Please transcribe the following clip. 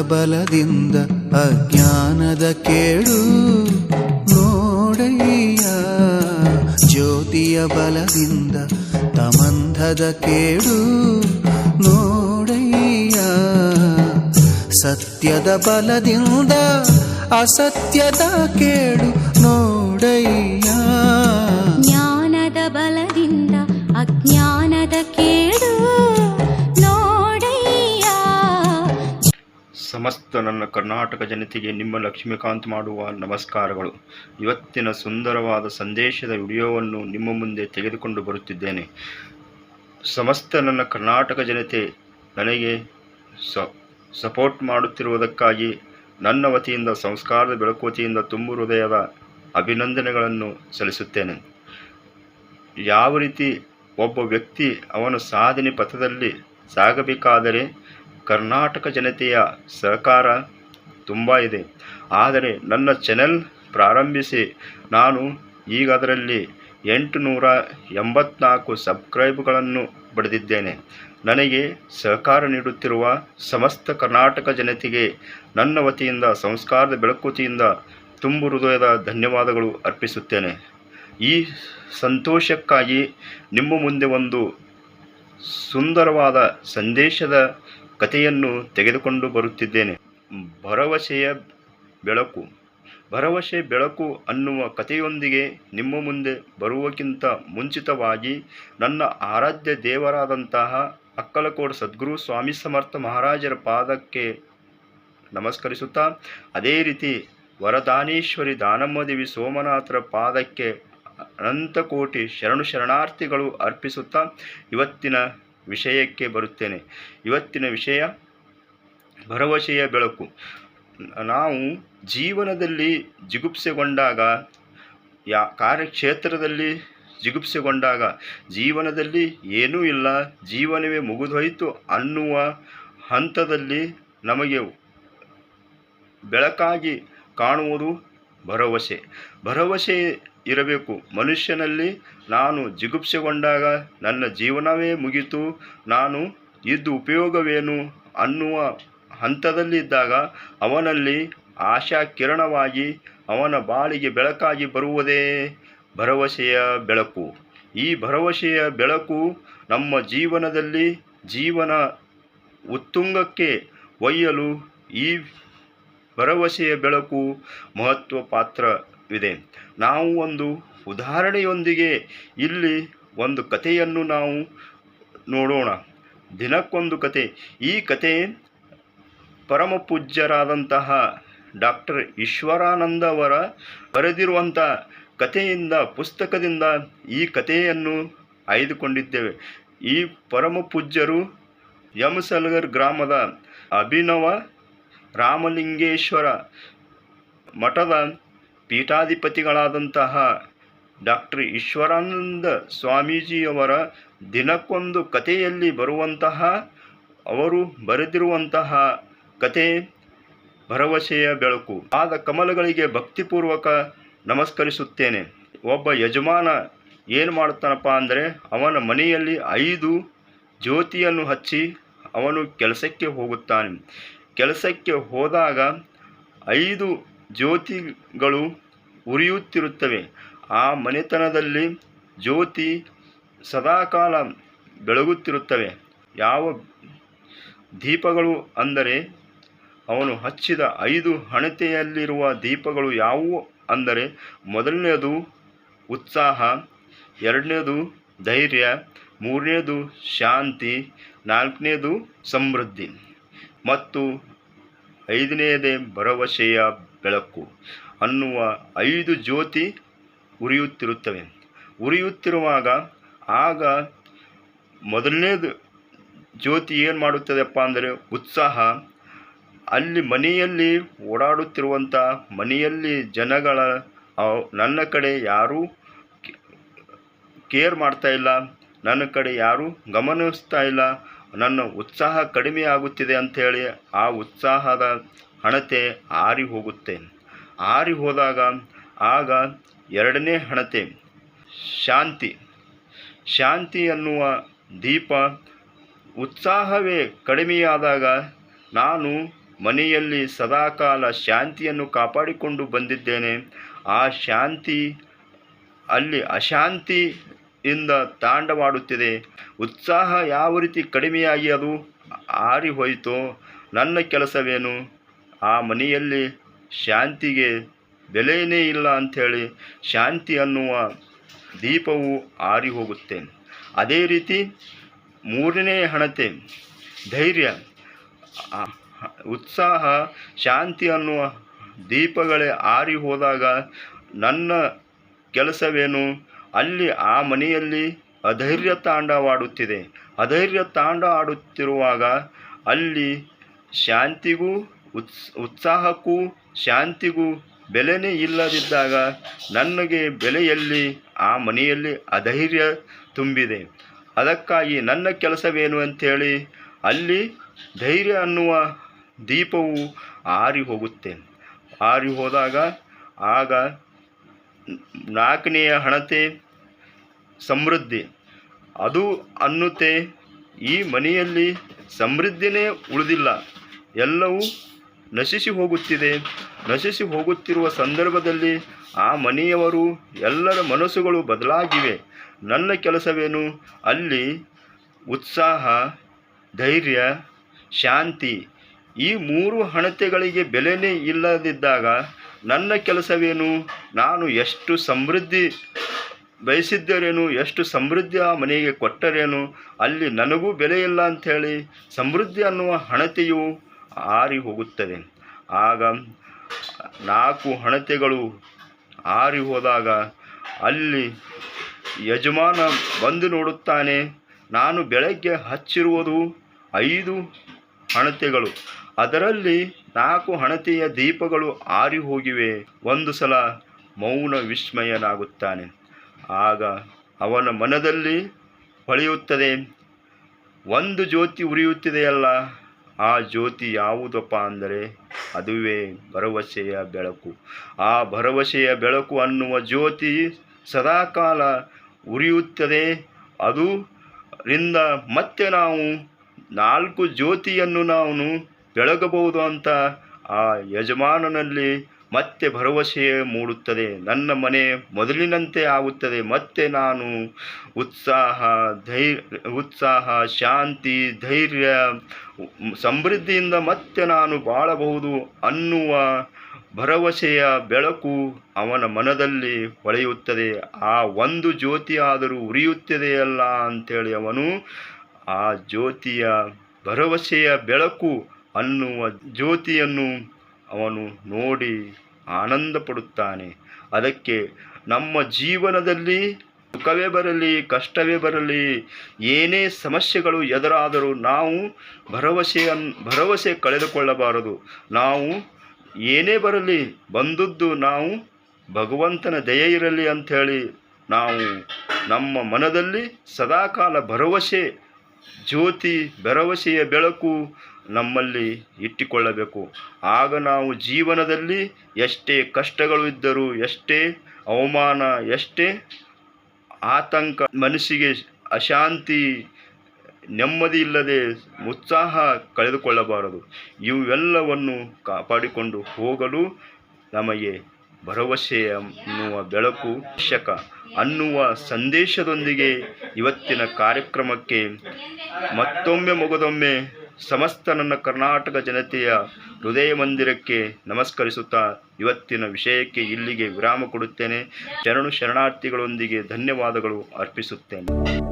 ಬಲದಿಂದ ಅಜ್ಞಾನದ ಕೇಡು ನೋಡಯ್ಯ. ಜ್ಯೋತಿಯ ಬಲದಿಂದ ತಮಂಧದ ಕೇಡು ನೋಡಯ್ಯ. ಸತ್ಯದ ಬಲದಿಂದ ಅಸತ್ಯದ ಕೇಡು ನೋಡಯ್ಯ ಸಮಸ್ತ ನನ್ನ ಕರ್ನಾಟಕ ಜನತೆಗೆ ನಿಮ್ಮ ಲಕ್ಷ್ಮೀಕಾಂತ್ ಮಾಡುವ ನಮಸ್ಕಾರಗಳು. ಇವತ್ತಿನ ಸುಂದರವಾದ ಸಂದೇಶದ ವಿಡಿಯೋವನ್ನು ನಿಮ್ಮ ಮುಂದೆ ತೆಗೆದುಕೊಂಡು ಬರುತ್ತಿದ್ದೇನೆ. ಸಮಸ್ತ ನನ್ನ ಕರ್ನಾಟಕ ಜನತೆ ನನಗೆ ಸ, ಸಪೋರ್ಟ್ ಮಾಡುತ್ತಿರುವುದಕ್ಕಾಗಿ ನನ್ನ ವತಿಯಿಂದ, ಸಂಸ್ಕಾರದ ಬೆಳಕು ವತಿಯಿಂದ ತುಂಬು ಹೃದಯದ ಅಭಿನಂದನೆಗಳನ್ನು ಸಲ್ಲಿಸುತ್ತೇನೆ. ಯಾವ ರೀತಿ ಒಬ್ಬ ವ್ಯಕ್ತಿ ಅವನ ಸಾಧನೆ ಪಥದಲ್ಲಿ ಸಾಗಬೇಕಾದರೆ ಕರ್ನಾಟಕ ಜನತೆಯ ಸಹಕಾರ ತುಂಬ ಇದೆ. ಆದರೆ ನನ್ನ ಚಾನೆಲ್ ಪ್ರಾರಂಭಿಸಿ. ನಾನು ಈಗ ಅದರಲ್ಲಿ ಎಂಟು ನೂರ ಎಂಬತ್ನಾಲ್ಕು ಸಬ್ಸ್ಕ್ರೈಬ್ಗಳನ್ನು ಪಡೆದಿದ್ದೇನೆ. ನನಗೆ ಸಹಕಾರ ನೀಡುತ್ತಿರುವ ಸಮಸ್ತ ಕರ್ನಾಟಕ ಜನತೆಗೆ ನನ್ನ ವತಿಯಿಂದ, ಸಂಸ್ಕಾರದ ಬೆಳಕುತಿಯಿಂದ ತುಂಬು ಹೃದಯದ ಧನ್ಯವಾದಗಳು ಅರ್ಪಿಸುತ್ತೇನೆ. ಈ ಸಂತೋಷಕ್ಕಾಗಿ ನಿಮ್ಮ ಮುಂದೆ ಒಂದು ಸುಂದರವಾದ ಸಂದೇಶದ ಕಥೆಯನ್ನು ತೆಗೆದುಕೊಂಡು ಬರುತ್ತಿದ್ದೇನೆ. ಭರವಸೆಯ ಬೆಳಕು. ಭರವಸೆ ಬೆಳಕು ಅನ್ನುವ ಕಥೆಯೊಂದಿಗೆ ನಿಮ್ಮ ಮುಂದೆ ಬರುವಕ್ಕಿಂತ ಮುಂಚಿತವಾಗಿ ನನ್ನ ಆರಾಧ್ಯ ದೇವರಾದಂತಹ ಅಕ್ಕಲಕೋಟ ಸದ್ಗುರು ಸ್ವಾಮಿ ಸಮರ್ಥ ಮಹಾರಾಜರ ಪಾದಕ್ಕೆ ನಮಸ್ಕರಿಸುತ್ತಾ, ಅದೇ ರೀತಿ ವರದಾನೇಶ್ವರಿ ದಾನಮ್ಮದೇವಿ ಸೋಮನಾಥರ ಪಾದಕ್ಕೆ ಅನಂತ ಕೋಟಿ ಶರಣು ಶರಣಾರ್ಥಿಗಳು ಅರ್ಪಿಸುತ್ತಾ, ಇವತ್ತಿನ ವಿಷಯಕ್ಕೆ ಬರುತ್ತೇನೆ. ಇವತ್ತಿನ ವಿಷಯ ಭರವಸೆಯ ಬೆಳಕು. ನಾವು ಜೀವನದಲ್ಲಿ ಜಿಗುಪ್ಸೆಗೊಂಡಾಗ, ಯಾ ಕಾರ್ಯಕ್ಷೇತ್ರದಲ್ಲಿ ಜಿಗುಪ್ಸೆಗೊಂಡಾಗ, ಜೀವನದಲ್ಲಿ ಏನೂ ಇಲ್ಲ, ಜೀವನವೇ ಮುಗಿದೋಯಿತು ಅನ್ನುವ ಹಂತದಲ್ಲಿ ನಮಗೆ ಬೆಳಕಾಗಿ ಕಾಣುವುದು ಭರವಸೆ. ಭರವಸೆ ಇರಬೇಕು. ಮನುಷ್ಯನಲ್ಲಿ ನಾನು ಜಿಗುಪ್ಸೆಗೊಂಡಾಗ ನನ್ನ ಜೀವನವೇ ಮುಗಿತು. ನಾನು ಇದ್ದು ಉಪಯೋಗವೇನು ಅನ್ನುವ ಹಂತದಲ್ಲಿದ್ದಾಗ ಅವನಲ್ಲಿ ಆಶಾ ಕಿರಣವಾಗಿ ಅವನ ಬಾಳಿಗೆ ಬೆಳಕಾಗಿ ಬರುವುದೇ ಭರವಸೆಯ ಬೆಳಕು. ಈ ಭರವಸೆಯ ಬೆಳಕು ನಮ್ಮ ಜೀವನದಲ್ಲಿ ಜೀವನ ಉತ್ತುಂಗಕ್ಕೆ ಒಯ್ಯಲು ಈ ಭರವಸೆಯ ಬೆಳಕು ಮಹತ್ವ ಪಾತ್ರವಿದೆ ನಾವು ಒಂದು ಉದಾಹರಣೆಯೊಂದಿಗೆ ಇಲ್ಲಿ ಒಂದು ಕಥೆಯನ್ನು ನಾವು ನೋಡೋಣ. ದಿನಕ್ಕೊಂದು ಕತೆ ಈ ಕತೆ ಪರಮ ಪೂಜ್ಯರಾದಂತಹ ಡಾಕ್ಟರ್ ಈಶ್ವರಾನಂದ ಅವರ ಬರೆದಿರುವಂಥ ಕಥೆಯಿಂದ ಪುಸ್ತಕದಿಂದ ಈ ಕಥೆಯನ್ನು ಆಯ್ದುಕೊಂಡಿದ್ದೇವೆ. ಈ ಪರಮ ಪೂಜ್ಯರು ಯಮಸಲ್ಗರ್ ಗ್ರಾಮದ ಅಭಿನವ ರಾಮಲಿಂಗೇಶ್ವರ ಮಠದ ಪೀಠಾಧಿಪತಿಗಳಾದಂತಹ ಡಾಕ್ಟರ್ ಈಶ್ವರಾನಂದ ಸ್ವಾಮೀಜಿಯವರ ದಿನಕ್ಕೊಂದು ಕಥೆಯಲ್ಲಿ ಬರುವಂತಹ, ಅವರು ಬರೆದಿರುವಂತಹ ಕತೆ ಭರವಸೆಯ ಬೆಳಕು. ಆದ ಕಮಲಗಳಿಗೆ ಭಕ್ತಿಪೂರ್ವಕ ನಮಸ್ಕರಿಸುತ್ತೇನೆ. ಒಬ್ಬ ಯಜಮಾನ ಏನು ಮಾಡ್ತಾನಪ್ಪ ಅಂದರೆ, ಅವನ ಮನೆಯಲ್ಲಿ ಐದು ಜ್ಯೋತಿಯನ್ನು ಹಚ್ಚಿ ಅವನು ಕೆಲಸಕ್ಕೆ ಹೋಗುತ್ತಾನೆ. ಕೆಲಸಕ್ಕೆ ಹೋದಾಗ ಐದು ಜ್ಯೋತಿಗಳು ಉರಿಯುತ್ತಿರುತ್ತವೆ. ಆ ಮನೆತನದಲ್ಲಿ ಜ್ಯೋತಿ ಸದಾಕಾಲ ಬೆಳಗುತ್ತಿರುತ್ತವೆ. ಯಾವ ದೀಪಗಳು ಅಂದರೆ, ಅವನು ಹಚ್ಚಿದ ಐದು ಹಣತೆಯಲ್ಲಿರುವ ದೀಪಗಳು ಯಾವುವು ಅಂದರೆ, ಮೊದಲನೆಯದು ಉತ್ಸಾಹ ಎರಡನೇದು ಧೈರ್ಯ ಮೂರನೇದು ಶಾಂತಿ ನಾಲ್ಕನೇದು ಸಮೃದ್ಧಿ. ಮತ್ತು ಐದನೆಯದೇ ಭರವಸೆಯ ಬೆಳಕು ಅನ್ನುವ ಐದು ಜ್ಯೋತಿ ಉರಿಯುತ್ತಿರುತ್ತವೆ. ಉರಿಯುತ್ತಿರುವಾಗ ಆಗ ಮೊದಲನೇದು ಜ್ಯೋತಿ ಏನು ಮಾಡುತ್ತದೆಪ್ಪ ಅಂದರೆ ಉತ್ಸಾಹ. ಅಲ್ಲಿ ಮನೆಯಲ್ಲಿ ಓಡಾಡುತ್ತಿರುವಂಥ ಮನೆಯಲ್ಲಿ ಜನಗಳ ನನ್ನ ಕಡೆ ಯಾರೂ ಕೇರ್ ಮಾಡ್ತಾ ಇಲ್ಲ, ನನ್ನ ಕಡೆ ಯಾರೂ ಗಮನಿಸ್ತಾ ಇಲ್ಲ ನನ್ನ ಉತ್ಸಾಹ ಕಡಿಮೆ ಆಗುತ್ತಿದೆ ಅಂಥೇಳಿ ಆ ಉತ್ಸಾಹದ ಹಣತೆ ಆರಿ ಹೋಗುತ್ತೆ. ಆರಿ ಹೋದಾಗ ಆಗ ಎರಡನೇ ಹಣತೆ ಶಾಂತಿ. ಶಾಂತಿ ಅನ್ನುವ ದೀಪ ಉತ್ಸಾಹವೇ ಕಡಿಮೆಯಾದಾಗ ನಾನು ಮನೆಯಲ್ಲಿ ಸದಾಕಾಲ ಶಾಂತಿಯನ್ನು ಕಾಪಾಡಿಕೊಂಡು ಬಂದಿದ್ದೇನೆ. ಆ ಶಾಂತಿ ಅಲ್ಲಿ ಅಶಾಂತಿಯಿಂದ ತಾಂಡವಾಡುತ್ತಿದೆ. ಉತ್ಸಾಹ ಯಾವ ರೀತಿ ಕಡಿಮೆಯಾಗಿ ಅದು ಆರಿ ಹೋಯಿತೋ, ನನ್ನ ಕೆಲಸವೇನು? ಆ ಮನೆಯಲ್ಲಿ ಶಾಂತಿಗೆ ಬೆಲೆಯೇ ಇಲ್ಲ ಅಂಥೇಳಿ ಶಾಂತಿ ಅನ್ನುವ ದೀಪವು ಆರಿ ಹೋಗುತ್ತೆ. ಅದೇ ರೀತಿ ಮೂರನೇ ಹಣತೆ, ಧೈರ್ಯ. ಉತ್ಸಾಹ, ಶಾಂತಿ ಅನ್ನುವ ದೀಪಗಳೇ ಆರಿ ಹೋದಾಗ ನನ್ನ ಕೆಲಸವೇನು? ಅಲ್ಲಿ ಆ ಮನೆಯಲ್ಲಿ ಅಧೈರ್ಯ ತಾಂಡವಾಡುತ್ತಿದೆ. ಅಧೈರ್ಯ ತಾಂಡ ಆಡುತ್ತಿರುವಾಗ ಅಲ್ಲಿ ಶಾಂತಿಗೂ, ಉತ್ಸ್, ಉತ್ಸಾಹಕ್ಕೂ, ಶಾಂತಿಗೂ ಬೆಲೆನೇ ಇಲ್ಲದಿದ್ದಾಗ ನನಗೆ ಬೆಲೆಯಲ್ಲಿ, ಆ ಮನೆಯಲ್ಲಿ ಅಧೈರ್ಯ ತುಂಬಿದೆ. ಅದಕ್ಕಾಗಿ ನನ್ನ ಕೆಲಸವೇನು ಅಂಥೇಳಿ ಅಲ್ಲಿ ಧೈರ್ಯ ಅನ್ನುವ ದೀಪವು ಆರಿ ಹೋಗುತ್ತೆ ಆರಿ ಹೋದಾಗ ಆಗ ನಾಲ್ಕನೆಯ ಹಣತೆ ಸಮೃದ್ಧಿ. ಅದು ಅನ್ನುತ್ತೆ, ಈ ಮನೆಯಲ್ಲಿ ಸಮೃದ್ಧಿನೇ ಉಳಿದಿಲ್ಲ. ಎಲ್ಲವೂ ನಶಿಸಿ ಹೋಗುತ್ತಿದೆ. ನಶಿಸಿ ಹೋಗುತ್ತಿರುವ ಸಂದರ್ಭದಲ್ಲಿ ಆ ಮನೆಯವರು ಎಲ್ಲರ ಮನಸ್ಸುಗಳು ಬದಲಾಗಿವೆ. ನನ್ನ ಕೆಲಸವೇನು? ಅಲ್ಲಿ ಉತ್ಸಾಹ, ಧೈರ್ಯ, ಶಾಂತಿ, ಈ ಮೂರು ಹಣತೆಗಳಿಗೆ ಬೆಲೆನೇ ಇಲ್ಲದಿದ್ದಾಗ ನನ್ನ ಕೆಲಸವೇನು? ನಾನು ಎಷ್ಟು ಸಮೃದ್ಧಿ ಬಯಸಿದ್ದರೇನು? ಎಷ್ಟು ಸಮೃದ್ಧಿ ಆ ಮನೆಗೆ ಕೊಟ್ಟರೇನು? ಅಲ್ಲಿ ನನಗೂ ಬೆಲೆ ಇಲ್ಲ ಅಂಥೇಳಿ ಸಮೃದ್ಧಿ ಅನ್ನುವ ಹಣತೆಯು ಆರಿ ಹೋಗುತ್ತದೆ ಆಗ ನಾಲ್ಕು ಹಣತೆಗಳು ಆರಿ ಹೋದಾಗ ಅಲ್ಲಿ ಯಜಮಾನ ಬಂದು ನೋಡುತ್ತಾನೆ, ನಾನು ಬೆಳಗ್ಗೆ ಹಚ್ಚಿರುವುದು ಐದು ಹಣತೆಗಳು. ಅದರಲ್ಲಿ ನಾಲ್ಕು ಹಣತೆಯ ದೀಪಗಳು ಆರಿ ಹೋಗಿವೆ ಒಂದು ಸಲ ಮೌನ ವಿಸ್ಮಯನಾಗುತ್ತಾನೆ ಆಗ ಅವನ ಮನದಲ್ಲಿ ಹೊಳೆಯುತ್ತದೆ. ಒಂದು ಜ್ಯೋತಿ ಉರಿಯುತ್ತಿದೆಯಲ್ಲ, ಆ ಜ್ಯೋತಿ ಯಾವುದಪ್ಪ ಅಂದರೆ ಅದುವೇ ಭರವಸೆಯ ಬೆಳಕು. ಆ ಭರವಸೆಯ ಬೆಳಕು ಅನ್ನುವ ಜ್ಯೋತಿ ಸದಾಕಾಲ ಉರಿಯುತ್ತದೆ. ಅದು ರಿಂದ ಮತ್ತೆ ನಾವು ನಾಲ್ಕು ಜ್ಯೋತಿಯನ್ನು ನಾವು ಬೆಳಗಬಹುದು ಅಂತ ಆ ಯಜಮಾನನಲ್ಲಿ ಮತ್ತೆ ಭರವಸೆ ಮೂಡುತ್ತದೆ. ನನ್ನ ಮನೆ ಮೊದಲಿನಂತೆ ಆಗುತ್ತದೆ. ಮತ್ತೆ ನಾನು ಉತ್ಸಾಹ ಧೈರ್ಯ ಉತ್ಸಾಹ, ಶಾಂತಿ, ಧೈರ್ಯ, ಸಮೃದ್ಧಿಯಿಂದ ಮತ್ತೆ ನಾನು ಬಾಳಬಹುದು ಅನ್ನುವ ಭರವಸೆಯ ಬೆಳಕು ಅವನ ಮನದಲ್ಲಿ ಹೊಳೆಯುತ್ತದೆ. ಆ ಒಂದು ಜ್ಯೋತಿಯಾದರೂ ಉರಿಯುತ್ತದೆಯಲ್ಲ ಅಂಥೇಳಿ ಅವನು ಆ ಜ್ಯೋತಿಯ ಭರವಸೆಯ ಬೆಳಕು ಅನ್ನುವ ಜ್ಯೋತಿಯನ್ನು ಅವನು ನೋಡಿ ಆನಂದ ಪಡುತ್ತಾನೆ ಅದಕ್ಕೆ ನಮ್ಮ ಜೀವನದಲ್ಲಿ ಸುಖವೇ ಬರಲಿ, ಕಷ್ಟವೇ ಬರಲಿ, ಏನೇ ಸಮಸ್ಯೆಗಳು ಎದುರಾದರೂ ನಾವು ಭರವಸೆಯನ್ನು ಭರವಸೆ ಕಳೆದುಕೊಳ್ಳಬಾರದು. ನಾವು ಏನೇ ಬರಲಿ, ಬಂದದ್ದು ನಾವು ಭಗವಂತನ ದಯೆ ಇರಲಿ ಅಂಥೇಳಿ ನಾವು ನಮ್ಮ ಮನದಲ್ಲಿ ಸದಾಕಾಲ ಭರವಸೆ, ಜ್ಯೋತಿ, ಭರವಸೆಯ ಬೆಳಕು ನಮ್ಮಲ್ಲಿ ಇಟ್ಟುಕೊಳ್ಳಬೇಕು. ಆಗ ನಾವು ಜೀವನದಲ್ಲಿ ಎಷ್ಟೇ ಕಷ್ಟಗಳು ಇದ್ದರೂ ಎಷ್ಟೇ ಅವಮಾನ, ಎಷ್ಟೇ ಆತಂಕ, ಮನಸ್ಸಿಗೆ ಅಶಾಂತಿ, ನೆಮ್ಮದಿ ಇಲ್ಲದೆ ಉತ್ಸಾಹ ಕಳೆದುಕೊಳ್ಳಬಾರದು. ಇವೆಲ್ಲವನ್ನು ಕಾಪಾಡಿಕೊಂಡು ಹೋಗಲು ನಮಗೆ ಭರವಸೆ ಅನ್ನುವ ಬೆಳಕು ಅವಶ್ಯಕ. ಅನ್ನುವ ಸಂದೇಶದೊಂದಿಗೆ ಇವತ್ತಿನ ಕಾರ್ಯಕ್ರಮಕ್ಕೆ ಮತ್ತೊಮ್ಮೆ ಮಗದೊಮ್ಮೆ ಸಮಸ್ತ ನನ್ನ ಕರ್ನಾಟಕ ಜನತೆಯ ಹೃದಯ ಮಂದಿರಕ್ಕೆ ನಮಸ್ಕರಿಸುತ್ತಾ ಇವತ್ತಿನ ವಿಷಯಕ್ಕೆ ಇಲ್ಲಿಗೆ ವಿರಾಮ ಕೊಡುತ್ತೇನೆ. ಶರಣು ಶರಣಾರ್ಥಿಗಳೊಂದಿಗೆ ಧನ್ಯವಾದಗಳು ಅರ್ಪಿಸುತ್ತೇನೆ.